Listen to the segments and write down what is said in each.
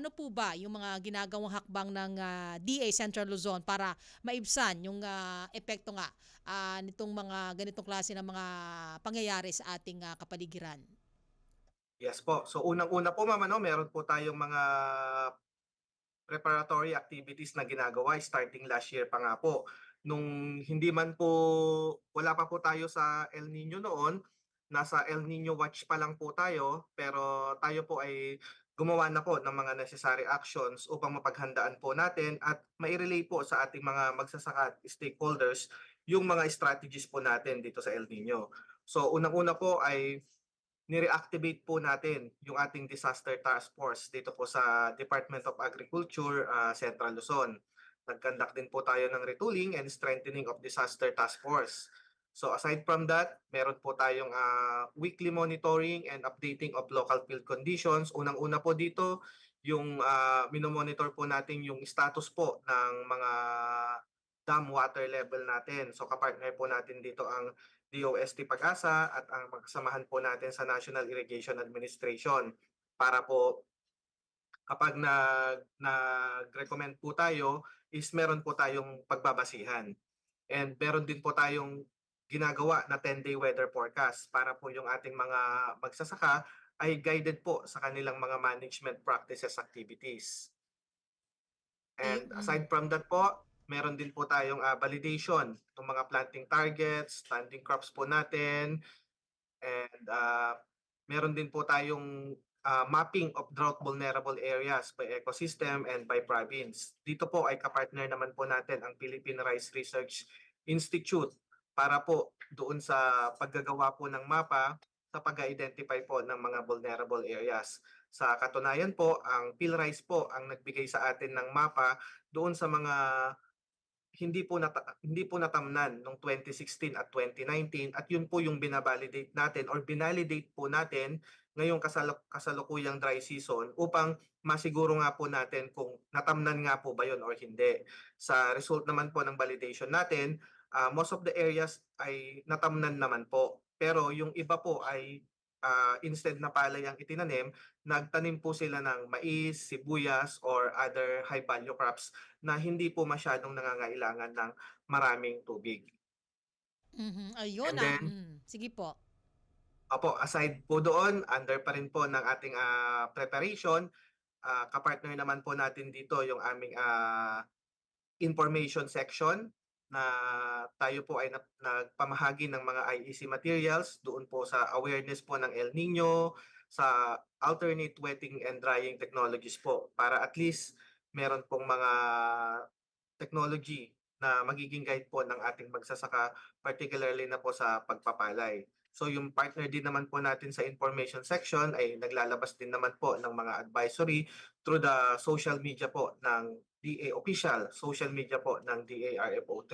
ano po ba yung mga ginagawang hakbang ng ah, DA Central Luzon para maibsan yung ah, epekto nga ah, nitong mga ganitong klase ng mga pangyayari sa ating ah, kapaligiran? Yes po. So unang-una po ma'am, ano, meron po tayong mga preparatory activities na ginagawa starting last year pa nga po. Nung hindi man po, wala pa po tayo sa El Nino noon, nasa El Nino watch pa lang po tayo, pero tayo po ay gumawa na po ng mga necessary actions upang mapaghandaan po natin at mairelay po sa ating mga magsasaka stakeholders yung mga strategies po natin dito sa El Nino. So unang-una po ay nireactivate po natin yung ating disaster task force dito po sa Department of Agriculture, ah, Central Luzon. Nag-conduct din po tayo ng retooling and strengthening of disaster task force. So aside from that, meron po tayong ah, weekly monitoring and updating of local field conditions. Unang-una po dito, yung uh, minomonitor po natin yung status po ng mga dam water level natin. So kapartner po natin dito ang DOST Pag-asa at ang magsamahan po natin sa National Irrigation Administration para po kapag nag nag-recommend po tayo is meron po tayong pagbabasihan. And meron din po tayong ginagawa na 10-day weather forecast para po yung ating mga magsasaka ay guided po sa kanilang mga management practices activities. And aside from that po, meron din po tayong ah, validation ng mga planting targets, planting crops po natin, and ah, meron din po tayong ah, mapping of drought vulnerable areas by ecosystem and by province. Dito po ay kapartner naman po natin ang Philippine Rice Research Institute para po doon sa paggagawa po ng mapa sa pag-identify po ng mga vulnerable areas. Sa katunayan po, ang PhilRice po ang nagbigay sa atin ng mapa doon sa mga hindi po nata- hindi po natamnan noong 2016 at 2019 at yun po yung binabalidate natin or binalidate po natin ngayong kasaluk- kasalukuyang dry season upang masiguro nga po natin kung natamnan nga po ba yun or hindi. Sa result naman po ng validation natin, ah, most of the areas ay natamnan naman po. Pero yung iba po ay ah, instead na palay ang itinanim, nagtanim po sila ng mais, sibuyas, or other high value crops na hindi po masyadong nangangailangan ng maraming tubig. Mhm, Ayun And ah. then- Mm, Sige po. Opo, aside po doon, under pa rin po ng ating ah, preparation, ah, kapartner naman po natin dito yung aming ah, information section na tayo po ay nagpamahagi ng mga IEC materials doon po sa awareness po ng El Nino, sa alternate wetting and drying technologies po para at least meron pong mga technology na magiging guide po ng ating magsasaka particularly na po sa pagpapalay. So yung partner din naman po natin sa information section ay naglalabas din naman po ng mga advisory through the social media po ng DA official, social media po ng DARFO3.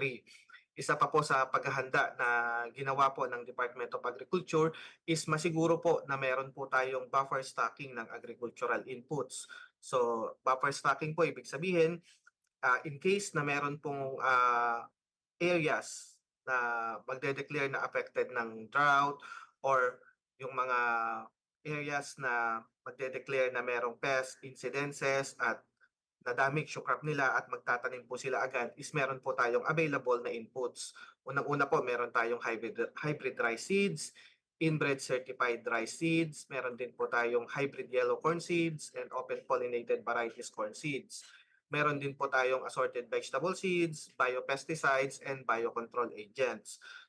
Isa pa po sa paghahanda na ginawa po ng Department of Agriculture is masiguro po na meron po tayong buffer stocking ng agricultural inputs. So buffer stocking po ibig sabihin ah, in case na meron pong ah, areas na magde-declare na affected ng drought or yung mga areas na magde-declare na merong pest incidences at na-damage yung crop nila at magtatanim po sila agad is meron po tayong available na inputs. Unang-una po meron tayong hybrid, hybrid rice seeds, inbred certified rice seeds, meron din po tayong hybrid yellow corn seeds and open pollinated varieties corn seeds. Meron din po tayong assorted vegetable seeds, biopesticides, and biocontrol agents.